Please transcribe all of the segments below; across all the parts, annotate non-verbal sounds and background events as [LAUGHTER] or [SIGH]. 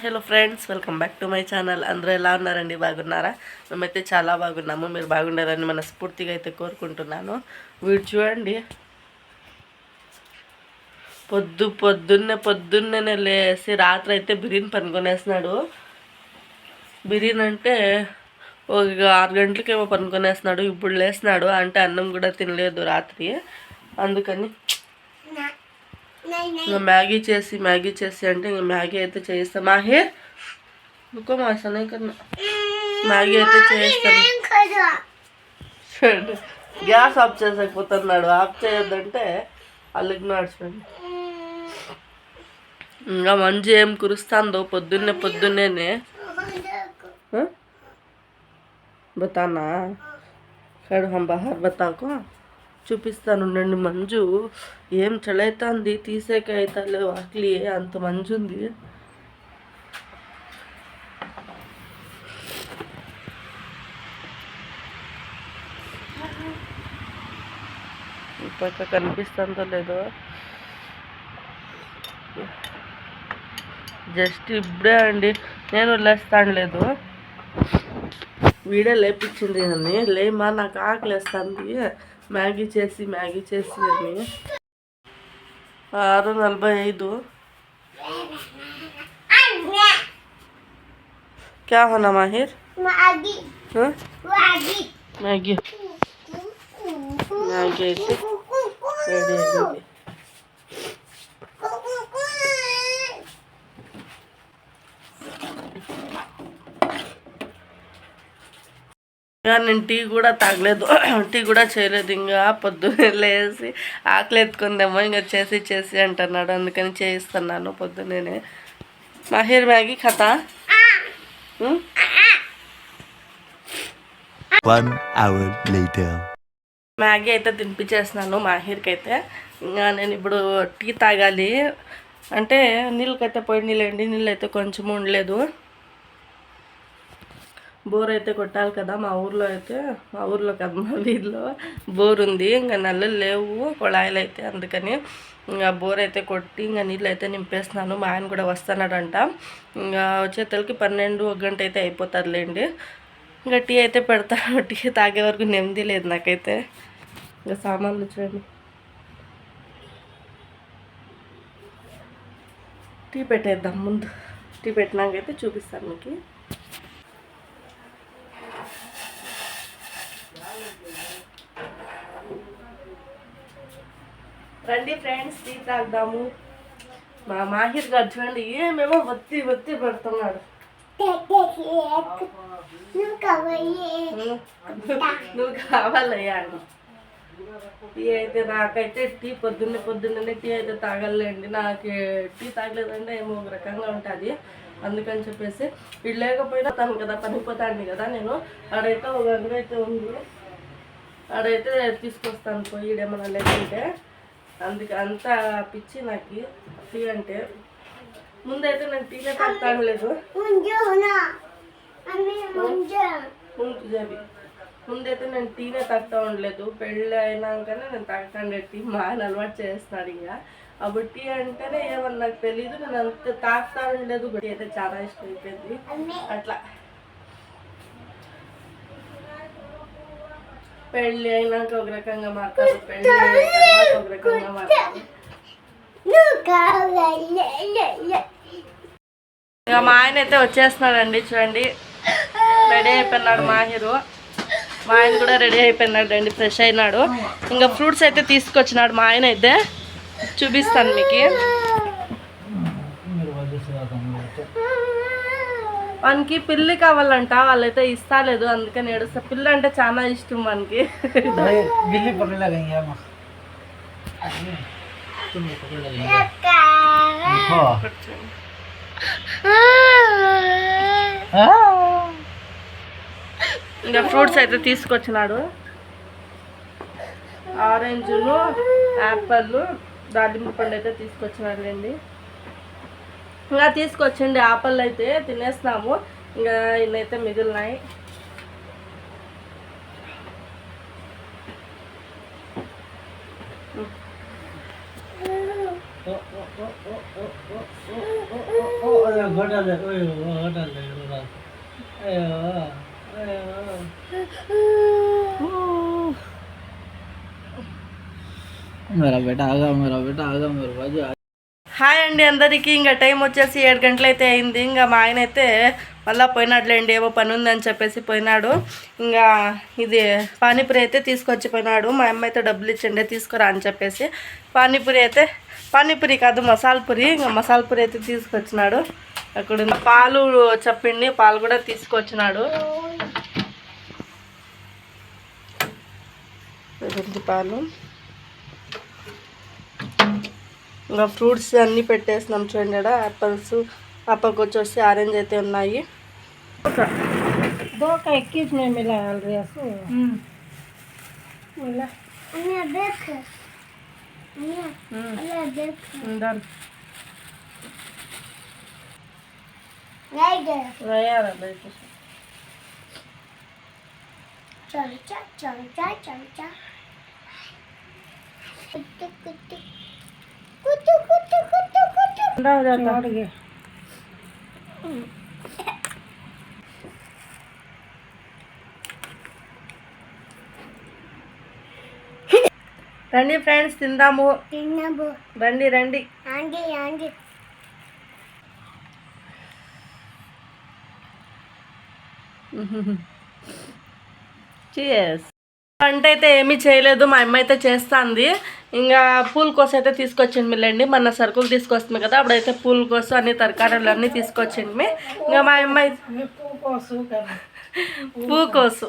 Hello friends welcome back to my channel. అందరూ ఎలా ఉన్నారండి? బాగున్నారా? మేమైతే చాలా బాగున్నాము. మీరు బాగుండాలని మనస్ఫూర్తిగా అయితే కోరుకుంటున్నాను. వీడు చూడండి. పొద్దు పొద్దున్నే పొద్దున్నే లేసి రాత్రి అయితే బిర్యానీ పనుకొనేస్తున్నాడు. బిర్యానీ అంటే ఒక ఆరు గంటలకేమో పనుకొనేస్తున్నాడు. ఇప్పుడు లేస్తున్నాడు. అంటే అన్నం కూడా తినలేదు రాత్రి. అందుకని ఇంకా మ్యాగీ చేసి మ్యాగీ చేసి అంటే ఇంకా మ్యాగీ అయితే చేయిస్తా మాహే ఇంకో మా సనయ్య కన్నా మ్యాగీ అయితే చేయిస్తాను చూడండి గ్యాస్ ఆఫ్ చేసకపోతున్నాడు ఆఫ్ చేయొద్దంటే అలిగినాడు చూడండి ఇంకా మంచి ఏం కురుస్తుందో పొద్దున్నే పొద్దున్నేనే हाँ? बताना खैर हम बाहर बताको చూపిస్తాను ఉండండి. మంజు ఏం చలైతుంది? తీసేక అవుతాలే వాకిలి అంత మంజు ఉంది పక్క కనిపిస్తుందో లేదో? జస్ట్ ఇప్పుడే అండి. నేను లేస్తాను లేదు. వీడే లేపించింది అని లేమా నాకు ఆకలి వేస్తుంది మ్యాగీ చేసి మ్యాగీ చేసి అని ఆరు నలభై ఐదు क्या होना माहिर Maggi, हाँ? Maggi. ఇంకా నేను టీ కూడా తాగలేదు. [CLEARS THROAT] టీ కూడా చేయలేదు. ఇంకా పొద్దున్నే లేసి ఆకలి ఎత్తుకుందేమో ఇంకా చేసి చేసి అంటున్నాడు. అందుకని చేయిస్తున్నాను పొద్దున్నే మాహిర్ మ్యాగీ later. మ్యాగీ అయితే తినిపించేస్తున్నాను మాహిర్కి అయితే ఇంకా నేను ఇప్పుడు టీ తాగాలి. అంటే నీళ్ళకైతే పోయి నీళ్ళండి నీళ్ళు అయితే కొంచెం ఉండలేదు. బోర్ అయితే కొట్టాలి కదా మా ఊర్లో అయితే మా ఊర్లో కదా మా వీధిలో బోర్ ఉంది ఇంకా నల్లలు లేవు కుళాయిలు అయితే అందుకని ఇంకా బోర్ అయితే కొట్టి ఇంకా నీళ్ళు అయితే నింపేస్తున్నాను. మా ఆయన కూడా వస్తున్నాడంట. ఇంకా వచ్చేతలకి పన్నెండు ఒక గంట అయితే అయిపోతుందిలేండి. ఇంకా టీ అయితే పెడతాను. టీ తాగే వరకు నెమ్మది లేదు నాకైతే. ఇంకా సామాన్లు చూడండి. టీ పెట్టేద్దాం ముందు. టీ పెట్టినాకైతే చూపిస్తాను మీకు. రండి ఫ్రెండ్స్ టీ తాగుదాము. మా మాహిర్ గారు చూడండి ఏమేమో వత్తి వత్తి పెడుతున్నాడు. నువ్వు కావాలయ్యా టీ అయితే నాకైతే టీ పొద్దున్నే పొద్దున్నే టీ అయితే తాగలేండి. నాకు టీ తాగలేదంటే ఏమో ఒక రకంగా ఉంటుంది. అందుకని చెప్పేసి వీడు లేకపోయినా తను కదా పనిపోతాండి కదా నేను. ఆడైతే ఒక గంట అయితే ఉంది. ఆడైతే తీసుకొస్తాను పోయి ఈడేమన్నా లేకుంటే. అందుకే అంత పిచ్చి నాకు టీ అంటే. ముందైతే నేను టీనే తాగుతాను లేదు ముందు ముందైతే నేను టీనే తాగుతా ఉండలేదు పెళ్ళి అయినాకనే నేను తాగుతాండే టీ మా ఆయన అలవాటు చేస్తున్నాడు ఇంకా. అప్పుడు టీ అంటేనే ఏమన్నా నాకు తెలియదు నేను అంత తాగుతా ఉండలేదు అయితే చాలా ఇష్టం అయిపోయింది అట్లా. పెళ్ళి అయినాక ఒక రకంగా మాట్లాడు పెళ్ళి అయిన ఒక రకంగా మాట్లాడు ఇక మా ఆయన అయితే వచ్చేస్తున్నాడండి చూడండి. రెడీ అయిపోయినాడు మాహిరు. మా ఆయన కూడా రెడీ అయిపోయినాడు అండి ఫ్రెష్ అయినాడు. ఇంకా ఫ్రూట్స్ అయితే తీసుకొచ్చినాడు మా ఆయన అయితే. చూపిస్తాను మీకు. వానికి పిల్లి కావాలంట వాళ్ళైతే ఇస్తాలేదు అందుకని ఏడుస్తా. పిల్లి అంటే చాలా ఇష్టం మనకి ఇంకా ఫ్రూట్స్ అయితే తీసుకొచ్చినాడు. ఆరెంజులు యాపిల్ దాడిమ్మ పండు అయితే తీసుకొచ్చినాడు అండి ఇంకా తీసుకొచ్చిండి ఆపళ్ళు అయితే తినేస్తున్నాము ఇంకా ఇన్నైతే మిగిలినాయి मेरा बेटा आ गया मेरा बेटा आ गया హాయ్ అండి అందరికీ. ఇంకా టైం వచ్చేసి ఏడు గంటలైతే అయింది. ఇంకా మా ఆయన అయితే మళ్ళీ పోయినాడులేండి ఏవో పని ఉందని చెప్పేసి పోయినాడు. ఇంకా ఇది పానీపూరి అయితే తీసుకొచ్చి పోయినాడు. మా అమ్మ అయితే డబ్బులు ఇచ్చండి తీసుకురా అని చెప్పేసి. పానీపూరి అయితే పానీపూరి కాదు మసాల్పూరి ఇంకా మసాల్పూరి అయితే తీసుకొచ్చినాడు. అక్కడ పాలు చెప్పిండి పాలు కూడా తీసుకొచ్చినాడు. పాలు. ఇంకా ఫ్రూట్స్ అన్నీ పెట్టేసినాం చూడండి ఇక్కడ యాపిల్స్ అప్పకు వచ్చేసి ఆరెంజ్ అయితే ఉన్నాయి. దోక ఎక్కించిన మిలా డ్రెస్ మిలా అన్న బెక్ అన్న అన్న బెక్ ఉండాలి. రైట్ వేయాలి బయట. చల్చా చల్చా చల్చా కుట్టు కుట్టు కుట్టు కుట్టు కుట్టు కుట్టు ఉండాలి అట్లా. అడిగి రండి ఫ్రెండ్స్ తిందాము తిన్నబు రండి రండి ఆండి ఆండి చియర్స్ వంట అయితే ఏమీ చేయలేదు మా అమ్మ అయితే చేస్తుంది. ఇంకా పూల కోసం అయితే తీసుకొచ్చింది మిల్లండి మన సరుకులు తీసుకొస్తుంది కదా అప్పుడైతే పూల కోసం అన్ని తరకారీలు అన్నీ తీసుకొచ్చింది ఇంకా మా అమ్మ పూ కోసు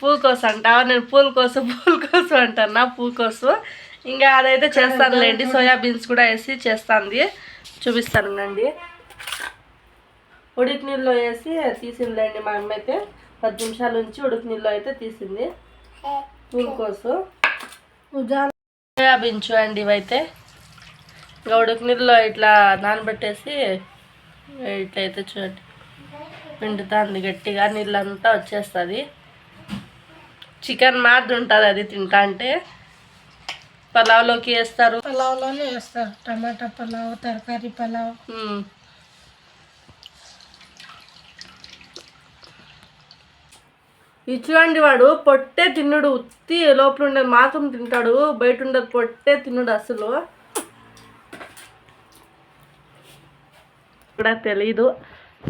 పూ కోసు అంట. నేను పూల కోసం పూల కోసం అంటున్నా పూ కోసు. ఇంకా అదైతే చేస్తానులేండి సోయాబీన్స్ కూడా వేసి చేస్తుంది. చూపిస్తాను అండి ఉడికి నీళ్ళు వేసి తీసిందిలేండి మా అమ్మ అయితే. పది నిమిషాల నుంచి ఉడికి నీళ్ళు అయితే తీసింది. పూల కోసు. సోయాబీన్స్ చూడండి ఇవైతే. ఇంకా ఉడికి నీళ్ళలో ఇట్లా నానబెట్టేసి ఇట్లా అయితే చూడండి. పిండుతుంది గట్టిగా నీళ్ళంతా వచ్చేస్తుంది. చికెన్ మాది ఉంటుంది అది తింటా అంటే. పలావ్లోకి వేస్తారు. పలావ్లోనే వేస్తారు. టమాటా పలావ్ తరకారీ పలావ్. మ్మ్. చూడండి వాడు పొట్టే తిన్నుడు. ఉత్తి లోపల ఉండేది మాత్రం తింటాడు. బయట ఉండదు పొట్టే తిన్నుడు అసలు. కూడా తెలీదు.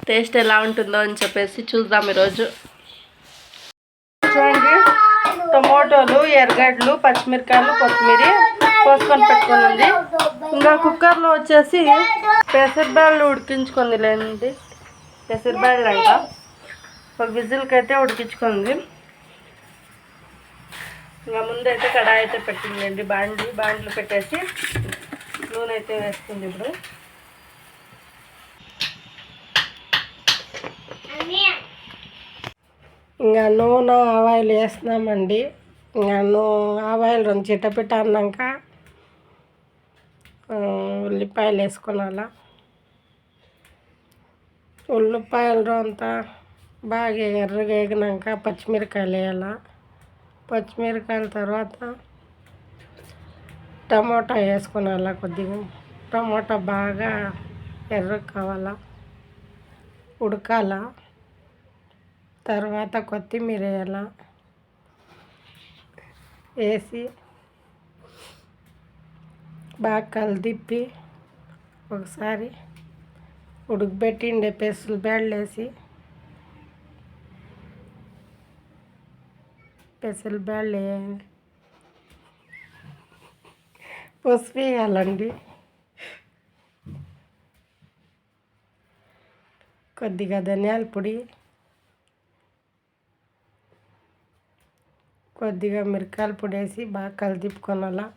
టేస్ట్ ఎలా ఉంటుందో అని చెప్పేసి చూద్దాం ఈరోజు. చూడండి. టమోటోలు ఎర్రగడ్డలు పచ్చిమిరకాయలు కొత్తిమీర కోసుకొని పెట్టుకొని ఉంది. ఇంకా కుక్కర్లో వచ్చేసి పెసరబ్యాళ్ళు ఉడికించుకుంది లేండి పెసరబ్యాళ్ళు అంట. ఒక విజిల్కి అయితే ఉడికించుకుంది. ఇంకా ముందైతే కడాయి అయితే పెట్టిందండి. బాండి బాండ్లు పెట్టేసి నూనె అయితే వేస్తుంది ఇప్పుడు. ఇంకా నూనె ఆవాయిల్ వేస్తున్నామండి. ఇంకా నూ ఆవాయిల్ రెండు చిట్టపిట్ట అన్నాక ఉల్లిపాయలు వేసుకున్నాలా ఉల్లిపాయలు అంతా బాగా ఎర్రగా వేగినాక పచ్చిమిరకాయలు వేయాల. పచ్చిమిరకాయల తర్వాత టమోటా వేసుకునాల కొద్దిగా. టమోటా బాగా ఎర్ర కావాలా ఉడకాల తర్వాత కొత్తిమీర వేయాల. వేసి బాగా కలిదిప్పి ఒకసారి ఉడకబెట్టిండే పెసలు బేళ్ళు వేసి పెసలు బ్యాళ్ళు వే- పసుపు వేయాలండి కొద్దిగా ధనియాల పొడి కొద్దిగా మిరకాయల పొడి వేసి బాగా కలిదిప్పుకొనాలా.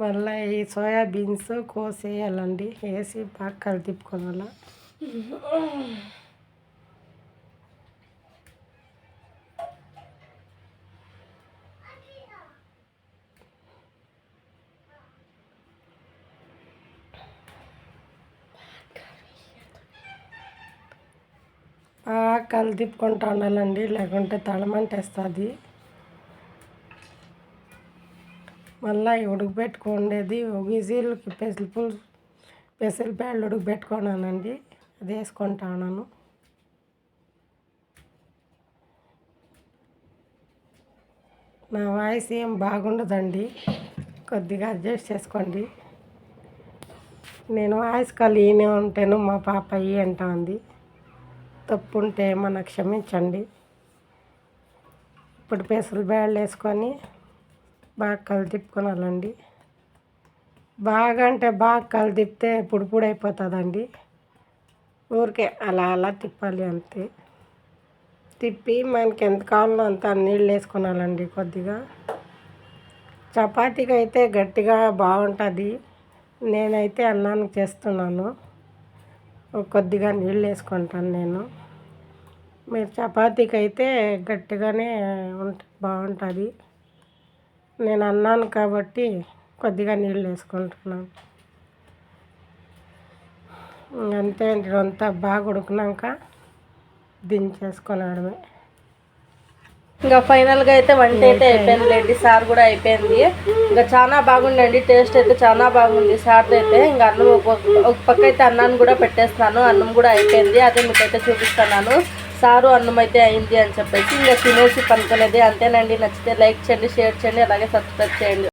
మళ్ళీ ఈ సోయా బీన్స్ కోసేయాలండి వేసి బాగా కలిదిప్పుకోనాల. కళ్ళు తిప్పుకుంటూ ఉండాలండి లేకుంటే తలమంటేస్తుంది మళ్ళీ ఉడకబెట్టుకుండేది ఒక విజిల్కి పెసలు పులుసు పెసలు పేళ్ళు ఉడకబెట్టుకున్నానండి అది వేసుకుంటా ఉన్నాను. నా వాయిస్ ఏం బాగుండదండి కొద్దిగా అడ్జస్ట్ చేసుకోండి. నేను వాయిస్ కాల్ ఈయనే ఉంటాను మా పాప ఈ అంటా ఉంది. తప్పు ఉంటే ఏమన్నా క్షమించండి. ఇప్పుడు పెసలు బ్యాళ్ళు వేసుకొని బాగా కలితిప్పుకోనాలండి బాగా అంటే బాగా కలితిప్తే పుడిపుడైపోతుందండి అయిపోతుందండి. ఊరికే అలా అలా తిప్పాలి అంతే. తిప్పి మనకి ఎంత కావాలో అంత నీళ్ళు వేసుకున్నాలండి కొద్దిగా. చపాతీకి అయితే గట్టిగా బాగుంటుంది. నేనైతే అన్నానికి చేస్తున్నాను. కొద్దిగా నీళ్ళు వేసుకుంటాను నేను. మీరు చపాతీకి అయితే గట్టిగానే ఉంట బాగుంటుంది. నేను అన్నాను కాబట్టి కొద్దిగా నీళ్ళు వేసుకుంటున్నాను అంతే అండి అంతా బాగా ఉడికినాక దించేసుకున్నాడమే. ఇంకా ఫైనల్గా అయితే వంట అయితే అయిపోయిందిలేండి. సార్ కూడా అయిపోయింది. ఇంకా చాలా బాగుండండి. టేస్ట్ అయితే చాలా బాగుంది. సార్ది అయితే ఇంకా అన్నం ఒక ఒక పక్క అయితే అన్నాన్ని కూడా పెట్టేస్తున్నాను. అన్నం కూడా అయిపోయింది. అదే మీకైతే చూపిస్తున్నాను. సారు అన్నం అయితే అయింది అని చెప్పేసి ఇంకా తినేసి పనుకునేది అంతేనండి. నచ్చితే లైక్ చేయండి షేర్ చేయండి అలాగే సబ్స్క్రైబ్ చేయండి.